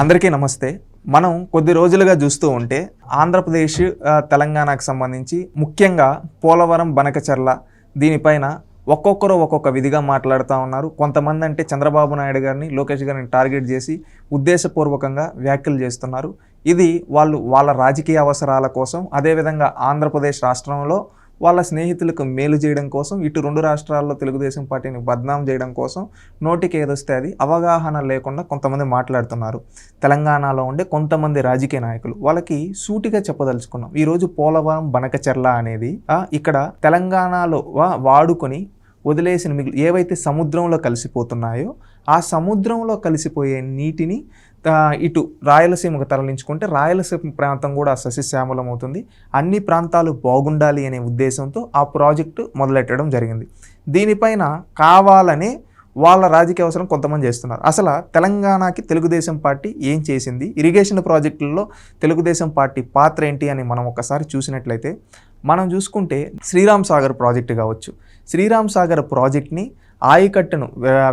అందరికీ నమస్తే. మనం కొద్ది రోజులుగా చూస్తూ ఉంటే ఆంధ్రప్రదేశ్ తెలంగాణకు సంబంధించి ముఖ్యంగా పోలవరం బనకచర్ల దీనిపైన ఒక్కొక్కరు ఒక్కొక్క విధిగా మాట్లాడుతూ ఉన్నారు. కొంతమంది అంటే చంద్రబాబు నాయుడు గారిని లోకేష్ గారిని టార్గెట్ చేసి ఉద్దేశపూర్వకంగా వ్యాఖ్యలు చేస్తున్నారు. ఇది వాళ్ళు వాళ్ళ రాజకీయ అవసరాల కోసం అదేవిధంగా ఆంధ్రప్రదేశ్ రాష్ట్రంలో వాళ్ళ స్నేహితులకు మేలు చేయడం కోసం ఇటు రెండు రాష్ట్రాల్లో తెలుగుదేశం పార్టీని బద్నాం చేయడం కోసం నోటికి ఏదొస్తే అది అవగాహన లేకుండా కొంతమంది మాట్లాడుతున్నారు. తెలంగాణలో ఉండే కొంతమంది రాజకీయ నాయకులు వాళ్ళకి సూటిగా చెప్పదలుచుకున్నాం. ఈరోజు పోలవరం బనకచెర్ల అనేది ఇక్కడ తెలంగాణలో వాడుకొని వదిలేసిన మిగిలి ఏవైతే సముద్రంలో కలిసిపోతున్నాయో ఆ సముద్రంలో కలిసిపోయే నీటిని ఇటు రాయలసీమకు తరలించుకుంటే రాయలసీమ ప్రాంతం కూడా సస్యశ్యామలం అవుతుంది అన్ని ప్రాంతాలు బాగుండాలి అనే ఉద్దేశంతో ఆ ప్రాజెక్టు మొదలెట్టడం జరిగింది. దీనిపైన కావాలనే వాళ్ళ రాజకీయ అవసరం కొంతమంది చేస్తున్నారు. అసలు తెలంగాణకి తెలుగుదేశం పార్టీ ఏం చేసింది? ఇరిగేషన్ ప్రాజెక్టుల్లో తెలుగుదేశం పార్టీ పాత్ర ఏంటి అని మనం ఒకసారి చూసినట్లయితే మనం చూసుకుంటే శ్రీరామ్ సాగర్ ప్రాజెక్టు కావచ్చు. శ్రీరామ్ సాగర్ ప్రాజెక్ట్ని ఆయకట్టును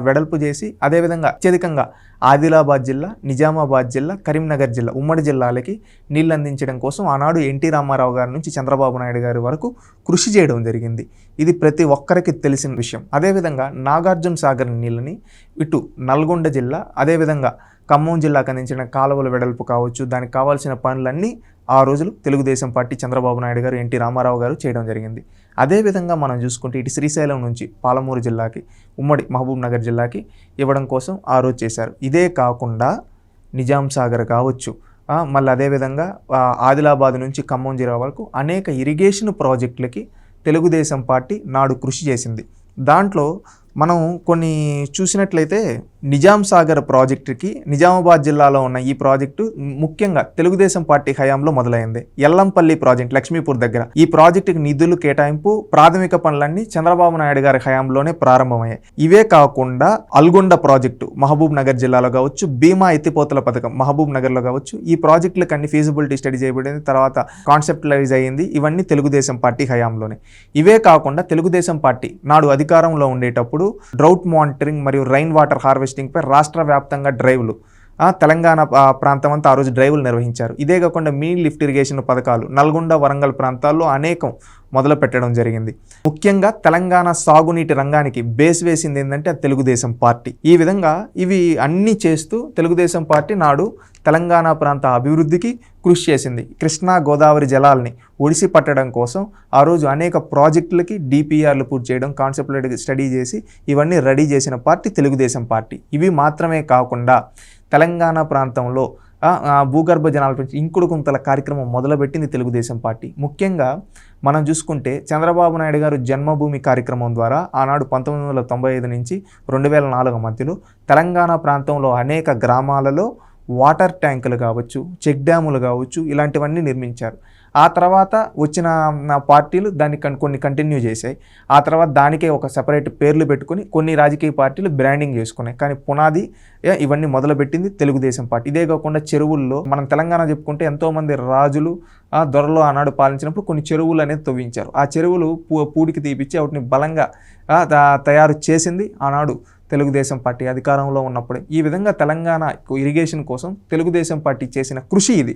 వెడల్పు చేసి అదేవిధంగా అత్యధికంగా ఆదిలాబాద్ జిల్లా నిజామాబాద్ జిల్లా కరీంనగర్ జిల్లా ఉమ్మడి జిల్లాలకి నీళ్ళు అందించడం కోసం ఆనాడు ఎన్టీ రామారావు గారి నుంచి చంద్రబాబు నాయుడు గారి వరకు కృషి చేయడం జరిగింది. ఇది ప్రతి ఒక్కరికి తెలిసిన విషయం. అదేవిధంగా నాగార్జున సాగర్ నీళ్ళని ఇటు నల్గొండ జిల్లా అదేవిధంగా ఖమ్మం జిల్లాకు అందించిన కాలువల వెడల్పు కావచ్చు దానికి కావాల్సిన పనులన్నీ ఆ రోజులు తెలుగుదేశం పార్టీ చంద్రబాబు నాయుడు గారు ఎన్టీ రామారావు గారు చేయడం జరిగింది. అదేవిధంగా మనం చూసుకుంటే ఇటు శ్రీశైలం నుంచి పాలమూరు జిల్లాకి ఉమ్మడి మహబూబ్ నగర్ జిల్లాకి ఇవ్వడం కోసం ఆ రోజు చేశారు. ఇదే కాకుండా నిజాం సాగర్ కావచ్చు మళ్ళీ అదేవిధంగా ఆదిలాబాద్ నుంచి ఖమ్మం జిల్లా వరకు అనేక ఇరిగేషన్ ప్రాజెక్టులకి తెలుగుదేశం పార్టీ నాడు కృషి చేసింది. దాంట్లో మనం కొన్ని చూసినట్లయితే నిజాం సాగర్ ప్రాజెక్టుకి నిజామాబాద్ జిల్లాలో ఉన్న ఈ ప్రాజెక్టు ముఖ్యంగా తెలుగుదేశం పార్టీ హయాంలో మొదలైంది. ఎల్లంపల్లి ప్రాజెక్ట్ లక్ష్మీపూర్ దగ్గర. ఈ ప్రాజెక్టుకి నిధులు కేటాయింపు ప్రాథమిక పనులన్నీ చంద్రబాబు నాయుడు గారి హయాంలోనే ప్రారంభమయ్యాయి. ఇవే కాకుండా అల్గొండ ప్రాజెక్టు మహబూబ్ నగర్ జిల్లాలో కావచ్చు భీమా ఎత్తిపోతల పథకం మహబూబ్ నగర్లో కావచ్చు ఈ ప్రాజెక్టులకు అన్ని ఫీజిబిలిటీ స్టడీ చేయబడింది తర్వాత కాన్సెప్టలైజ్ అయ్యింది ఇవన్నీ తెలుగుదేశం పార్టీ హయాంలోనే. ఇవే కాకుండా తెలుగుదేశం పార్టీ నాడు అధికారంలో ఉండేటప్పుడు డ్రౌట్ మానిటరింగ్ మరియు రైన్ వాటర్ హార్వెస్ట్ పై రాష్ట్ర వ్యాప్తంగా డ్రైవ్లు తెలంగాణ ప్రాంతం అంతా ఆ రోజు డ్రైవ్లు నిర్వహించారు. ఇదే కాకుండా మినీ లిఫ్ట్ ఇరిగేషన్ పథకాలు నల్గొండ వరంగల్ ప్రాంతాల్లో అనేకం మొదలు పెట్టడం జరిగింది. ముఖ్యంగా తెలంగాణ సాగునీటి రంగానికి బేస్ వేసింది ఏంటంటే తెలుగుదేశం పార్టీ. ఈ విధంగా ఇవి అన్నీ చేస్తూ తెలుగుదేశం పార్టీ నాడు తెలంగాణ ప్రాంత అభివృద్ధికి కృషి చేసింది. కృష్ణా గోదావరి జలాల్ని ఒడిసి పట్టడం కోసం ఆ రోజు అనేక ప్రాజెక్టులకి డిపిఆర్లు పూర్తి చేయడం కాన్సెప్ట్ స్టడీ చేసి ఇవన్నీ రెడీ చేసిన పార్టీ తెలుగుదేశం పార్టీ. ఇవి మాత్రమే కాకుండా తెలంగాణ ప్రాంతంలో భూగర్భ జనాల పెంచి ఇంకుడు కుంతల కార్యక్రమం మొదలుపెట్టింది తెలుగుదేశం పార్టీ. ముఖ్యంగా మనం చూసుకుంటే చంద్రబాబు నాయుడు గారు జన్మభూమి కార్యక్రమం ద్వారా ఆనాడు పంతొమ్మిది వందల తొంభై ఐదు నుంచి రెండు వేల నాలుగు మధ్యలో తెలంగాణ ప్రాంతంలో అనేక గ్రామాలలో వాటర్ ట్యాంకులు కావచ్చు చెక్ డ్యాములు కావచ్చు ఇలాంటివన్నీ నిర్మించారు. ఆ తర్వాత వచ్చిన నా పార్టీలు దాన్ని కన్- కొన్ని కంటిన్యూ చేశాయి. ఆ తర్వాత దానికే ఒక సెపరేట్ పేర్లు పెట్టుకొని కొన్ని రాజకీయ పార్టీలు బ్రాండింగ్ చేసుకున్నాయి. కానీ పునాది ఇవన్నీ మొదలుపెట్టింది తెలుగుదేశం పార్టీ. ఇదే కాకుండా చెరువుల్లో మనం తెలంగాణ చెప్పుకుంటే ఎంతోమంది రాజులు ఆ దొరలో ఆనాడు పాలించినప్పుడు కొన్ని చెరువులు అనేది తవ్వించారు. ఆ చెరువులు పూ పూడికి తీపిచ్చి వాటిని బలంగా తయారు చేసింది ఆనాడు తెలుగుదేశం పార్టీ అధికారంలో ఉన్నప్పుడు ఈ విధంగా తెలంగాణ ఇరిగేషన్ కోసం తెలుగుదేశం పార్టీ చేసిన కృషి ఇది.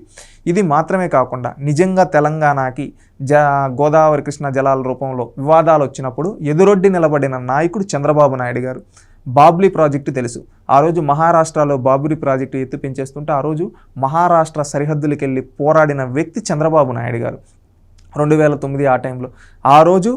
ఇది మాత్రమే కాకుండా నిజంగా తెలంగాణకి జ గోదావరి కృష్ణ జలాల రూపంలో వివాదాలు వచ్చినప్పుడు ఎదురొడ్డి నిలబడిన నాయకుడు చంద్రబాబు నాయుడు గారు. బాబ్లీ ప్రాజెక్టు తెలుసు. ఆ రోజు మహారాష్ట్రలో బాబ్లీ ప్రాజెక్టు ఎత్తి పెంచేస్తుంటే ఆ రోజు మహారాష్ట్ర సరిహద్దులకు వెళ్ళి పోరాడిన వ్యక్తి చంద్రబాబు నాయుడు గారు. రెండు వేల తొమ్మిది ఆ టైంలో. ఆ రోజు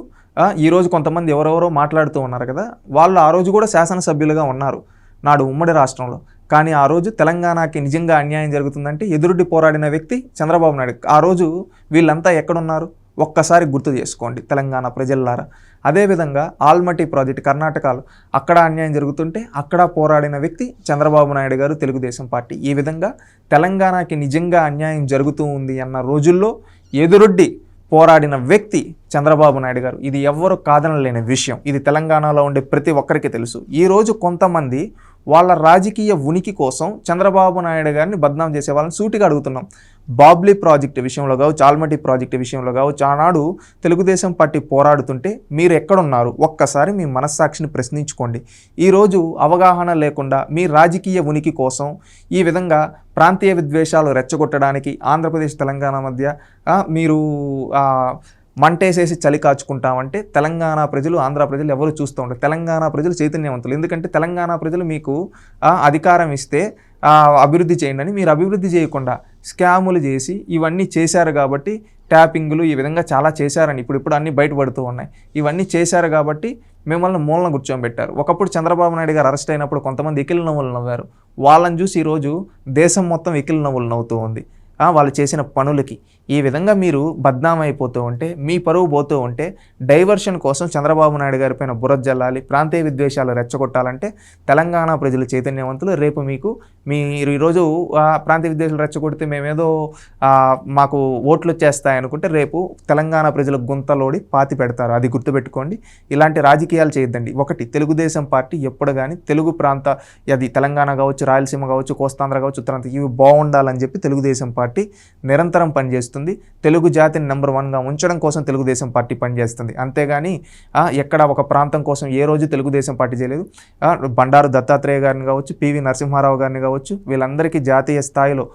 ఈరోజు కొంతమంది ఎవరెవరో మాట్లాడుతూ ఉన్నారు కదా వాళ్ళు ఆ రోజు కూడా శాసనసభ్యులుగా ఉన్నారు నాడు ఉమ్మడి రాష్ట్రంలో. కానీ ఆ రోజు తెలంగాణకి నిజంగా అన్యాయం జరుగుతుందంటే ఎదురుడి పోరాడిన వ్యక్తి చంద్రబాబు నాయుడు. ఆ రోజు వీళ్ళంతా ఎక్కడున్నారు? ఒక్కసారి గుర్తు చేసుకోండి తెలంగాణ ప్రజల్లారా. అదేవిధంగా ఆల్మటి ప్రాజెక్ట్ కర్ణాటకలో అక్కడ అన్యాయం జరుగుతుంటే అక్కడ పోరాడిన వ్యక్తి చంద్రబాబు నాయుడు గారు తెలుగుదేశం పార్టీ. ఈ విధంగా తెలంగాణకి నిజంగా అన్యాయం జరుగుతూ ఉంది అన్న రోజుల్లో ఎదురొడ్డి పోరాడిన వ్యక్తి చంద్రబాబు నాయుడు గారు. ఇది ఎవ్వరు కాదనలేని విషయం. ఇది తెలంగాణలో ఉండే ప్రతి ఒక్కరికి తెలుసు. ఈరోజు కొంతమంది వాళ్ళ రాజకీయ ఉనికి కోసం చంద్రబాబు నాయుడు గారిని బద్నాం చేసే వాళ్ళని సూటిగా అడుగుతున్నాం. బాబ్లీ ప్రాజెక్టు విషయంలో కావచ్చు చాల్మటి ప్రాజెక్టు విషయంలో కావచ్చు ఆనాడు తెలుగుదేశం పార్టీ పోరాడుతుంటే మీరు ఎక్కడున్నారు? ఒక్కసారి మీ మనస్సాక్షిని ప్రశ్నించుకోండి. ఈరోజు అవగాహన లేకుండా మీ రాజకీయ ఉనికి కోసం ఈ విధంగా ప్రాంతీయ విద్వేషాలు రెచ్చగొట్టడానికి ఆంధ్రప్రదేశ్ తెలంగాణ మధ్య మీరు మంటేసేసి చలి కాచుకుంటామంటే తెలంగాణ ప్రజలు ఆంధ్ర ప్రజలు ఎవరు చూస్తూ ఉంటారు తెలంగాణ ప్రజలు చైతన్యవంతులు. ఎందుకంటే తెలంగాణ ప్రజలు మీకు అధికారం ఇస్తే అభివృద్ధి చేయండి అని మీరు అభివృద్ధి చేయకుండా స్కాములు చేసి ఇవన్నీ చేశారు కాబట్టి ట్యాపింగ్లు ఈ విధంగా చాలా చేశారని ఇప్పుడు ఇప్పుడు అన్నీ బయటపడుతూ ఉన్నాయి. ఇవన్నీ చేశారు కాబట్టి మిమ్మల్ని మూలన కూర్చోబెట్టారు. ఒకప్పుడు చంద్రబాబు నాయుడు గారు అరెస్ట్ అయినప్పుడు కొంతమంది ఎకిల్ నవ్వులు నవ్వారు. వాళ్ళని చూసి ఈరోజు దేశం మొత్తం ఎకిల్ నవ్వులు నవ్వుతూ ఉంది. వాళ్ళు చేసిన పనులకి. ఈ విధంగా మీరు బద్నాం అయిపోతూ ఉంటే మీ పరువు పోతూ ఉంటే డైవర్షన్ కోసం చంద్రబాబు నాయుడు గారి పైన బురద జల్లాలి ప్రాంతీయ విద్వేషాలు రెచ్చగొట్టాలంటే తెలంగాణ ప్రజలు చైతన్యవంతులు. రేపు మీకు మీరు ఈరోజు ఆ, ప్రాంతీయ విద్వేషాలు రెచ్చగొడితే మేమేదో మాకు ఓట్లు వచ్చేస్తాయి అనుకుంటే రేపు తెలంగాణ ప్రజలు గుంతలోడి పాతి పెడతారు. అది గుర్తుపెట్టుకోండి. ఇలాంటి రాజకీయాలు చేయొద్దండి. ఒకటి తెలుగుదేశం పార్టీ ఎప్పుడు కానీ తెలుగు ప్రాంత అది తెలంగాణ కావచ్చు రాయలసీమ కావచ్చు కోస్తాంధ్ర కావచ్చు ఉత్తరాంధ్ర ఇవి బాగుండాలని చెప్పి తెలుగుదేశం పార్టీ నిరంతరం పనిచేస్తుంది. తెలుగు జాతిని నెంబర్ వన్గా ఉంచడం కోసం తెలుగుదేశం పార్టీ పనిచేస్తుంది. అంతేగాని ఎక్కడ ఒక ప్రాంతం కోసం ఏ రోజు తెలుగుదేశం పార్టీ చేయలేదు. బండారు దత్తాత్రేయ గారిని కావచ్చు పివి నరసింహారావు గారిని కావచ్చు వీళ్ళందరికీ జాతీయ స్థాయిలో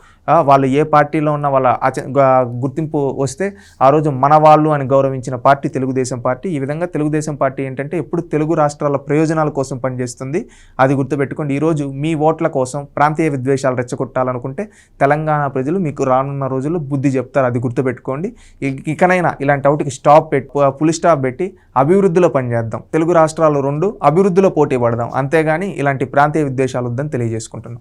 వాళ్ళు ఏ పార్టీలో ఉన్న వాళ్ళ గుర్తింపు వస్తే ఆ రోజు మన వాళ్ళు అని గౌరవించిన పార్టీ తెలుగుదేశం పార్టీ. ఈ విధంగా తెలుగుదేశం పార్టీ ఏంటంటే ఎప్పుడు తెలుగు రాష్ట్రాల ప్రయోజనాల కోసం పనిచేస్తుంది. అది గుర్తుపెట్టుకోండి. ఈరోజు మీ ఓట్ల కోసం ప్రాంతీయ విద్వేషాలు రెచ్చగొట్టాలనుకుంటే తెలంగాణ ప్రజలు మీకు రానున్న రోజుల్లో బుద్ధి చెప్తారు. అది గుర్తుపెట్టుకోండి. ఇకనైనా ఇలాంటి అవుట్కి స్టాప్ పెట్టి పులి స్టాప్ పెట్టి అభివృద్ధిలో పనిచేద్దాం. తెలుగు రాష్ట్రాలు రెండు అభివృద్ధిలో పోటీ పడదాం. అంతేగాని ఇలాంటి ప్రాంతీయ విద్వేషాలు వద్దని తెలియజేసుకుంటున్నాం.